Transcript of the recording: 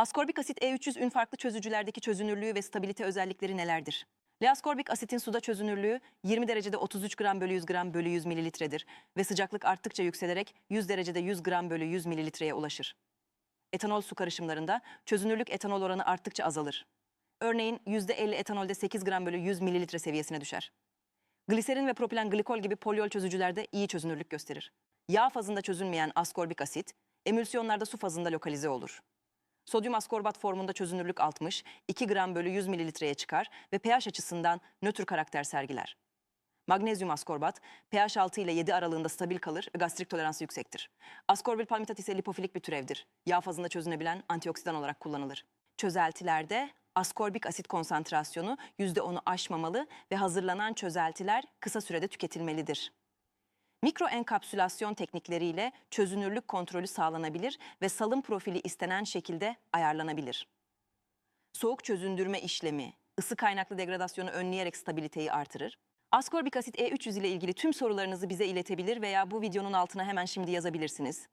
Askorbik asit E300 ün farklı çözücülerdeki çözünürlüğü ve stabilite özellikleri nelerdir? L-askorbik asitin suda çözünürlüğü 20 derecede 33 gram bölü 100 gram bölü 100 mililitredir ve sıcaklık arttıkça yükselerek 100 derecede 100 gram bölü 100 mililitreye ulaşır. Etanol su karışımlarında çözünürlük etanol oranı arttıkça azalır. Örneğin %50 etanolde 8 gram bölü 100 mililitre seviyesine düşer. Gliserin ve propilen glikol gibi polyol çözücülerde iyi çözünürlük gösterir. Yağ fazında çözünmeyen askorbik asit, emülsiyonlarda su fazında lokalize olur. Sodyum askorbat formunda çözünürlük 60, 2 gram bölü 100 mililitreye çıkar ve pH açısından nötr karakter sergiler. Magnezyum askorbat, pH 6 ile 7 aralığında stabil kalır ve gastrik toleransı yüksektir. Askorbil palmitat ise lipofilik bir türevdir. Yağ fazında çözünebilen antioksidan olarak kullanılır. Çözeltilerde askorbik asit konsantrasyonu %10'u aşmamalı ve hazırlanan çözeltiler kısa sürede tüketilmelidir. Mikro enkapsülasyon teknikleriyle çözünürlük kontrolü sağlanabilir ve salım profili istenen şekilde ayarlanabilir. Soğuk çözündürme işlemi, ısı kaynaklı degradasyonu önleyerek stabiliteyi artırır. Askorbik asit E300 ile ilgili tüm sorularınızı bize iletebilir veya bu videonun altına hemen şimdi yazabilirsiniz.